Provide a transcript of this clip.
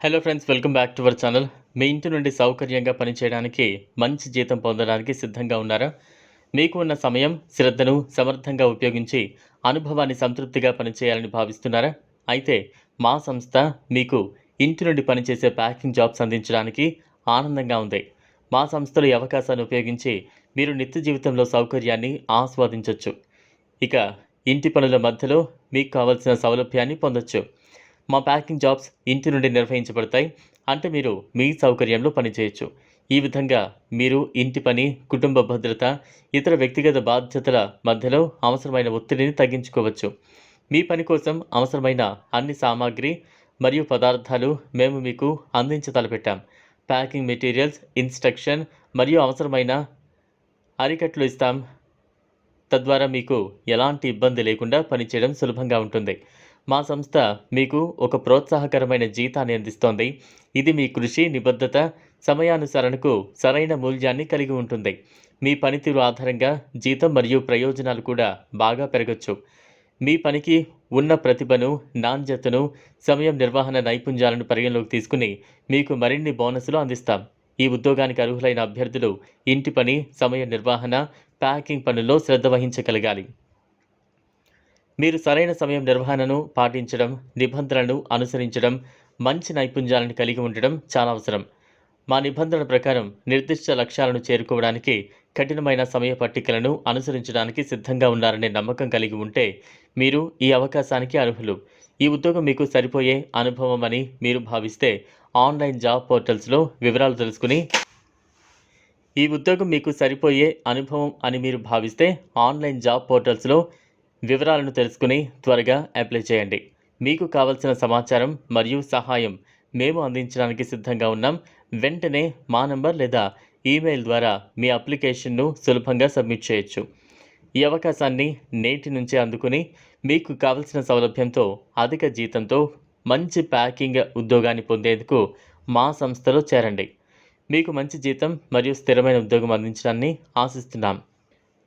Hello friends welcome back to our channel మీ ఇంటి నుండి సౌకర్యంగా పనిచేయడానికి మంచి జీతం పొందడానికి సిద్ధంగా ఉన్నారా? మీకు ఉన్న సమయం శ్రద్ధను సమర్థంగా ఉపయోగించి అనుభవాన్ని సంతృప్తిగా పనిచేయాలని భావిస్తున్నారా? అయితే మా సంస్థ మీకు ఇంటి నుండి పనిచేసే ప్యాకింగ్ జాబ్స్ అందించడానికి ఆనందంగా ఉంది. మా సంస్థలో ఈ అవకాశాన్ని ఉపయోగించి మీరు నిత్య జీవితంలో సౌకర్యాన్ని ఆస్వాదించవచ్చు ఇక ఇంటి పనుల మధ్యలో మీకు కావలసిన సౌలభ్యాన్ని పొందొచ్చు. మా ప్యాకింగ్ జాబ్స్ ఇంటి నుండి నిర్వహించబడతాయి. అంటే మీరు మీ సౌకర్యంలో పనిచేయచ్చు. ఈ విధంగా మీరు ఇంటి పని కుటుంబ భద్రత ఇతర వ్యక్తిగత బాధ్యతల మధ్యలో అవసరమైన ఒత్తిడిని తగ్గించుకోవచ్చు. మీ పని కోసం అవసరమైన అన్ని సామాగ్రి మరియు పదార్థాలు మేము మీకు అందించ తలపెట్టాం. ప్యాకింగ్ మెటీరియల్స్ ఇన్స్ట్రక్షన్ మరియు అవసరమైన అరికట్లు ఇస్తాం. తద్వారా మీకు ఎలాంటి ఇబ్బంది లేకుండా పనిచేయడం సులభంగా ఉంటుంది. మా సంస్థ మీకు ఒక ప్రోత్సాహకరమైన జీతాన్ని అందిస్తోంది. ఇది మీ కృషి నిబద్ధత సమయానుసరణకు సరైన మూల్యాన్ని కలిగి ఉంటుంది. మీ పనితీరు ఆధారంగా జీతం మరియు ప్రయోజనాలు కూడా బాగా పెరగచ్చు. మీ పనికి ఉన్న ప్రతిభను నాణ్యతను సమయం నిర్వహణ నైపుణ్యాలను పరిగణలోకి తీసుకుని మీకు మరిన్ని బోనసులు అందిస్తాం. ఈ ఉద్యోగానికి అర్హులైన అభ్యర్థులు ఇంటి పని సమయ నిర్వహణ ప్యాకింగ్ పనుల్లో శ్రద్ధ వహించగలగాలి. మీరు సరైన సమయం నిర్వహణను పాటించడం నిబంధనలను అనుసరించడం మంచి నైపుణ్యాలను కలిగి ఉండడం చాలా అవసరం. మా నిబంధనల ప్రకారం నిర్దిష్ట లక్ష్యాలను చేరుకోవడానికి కఠినమైన సమయ పట్టికలను అనుసరించడానికి సిద్ధంగా ఉన్నారనే నమ్మకం కలిగి ఉంటే మీరు ఈ అవకాశానికి అర్హులు. ఈ ఉద్యోగం మీకు సరిపోయే అనుభవం అని మీరు భావిస్తే ఆన్లైన్ జాబ్ పోర్టల్స్లో వివరాలు తెలుసుకుని ఈ ఉద్యోగం మీకు సరిపోయే అనుభవం అని మీరు భావిస్తే ఆన్లైన్ జాబ్ పోర్టల్స్లో వివరాలను తెలుసుకుని త్వరగా అప్లై చేయండి. మీకు కావలసిన సమాచారం మరియు సహాయం మేము అందించడానికి సిద్ధంగా ఉన్నాం. వెంటనే మా నంబర్ లేదా ఈమెయిల్ ద్వారా మీ అప్లికేషన్ను సులభంగా సబ్మిట్ చేయొచ్చు. ఈ అవకాశాన్ని నేటి నుంచే అందుకుని మీకు కావలసిన సౌలభ్యంతో అధిక జీతంతో మంచి ప్యాకింగ్ ఉద్యోగాన్ని పొందేందుకు మా సంస్థలో చేరండి. మీకు మంచి జీతం మరియు స్థిరమైన ఉద్యోగం అందించడాన్ని ఆశిస్తున్నాం.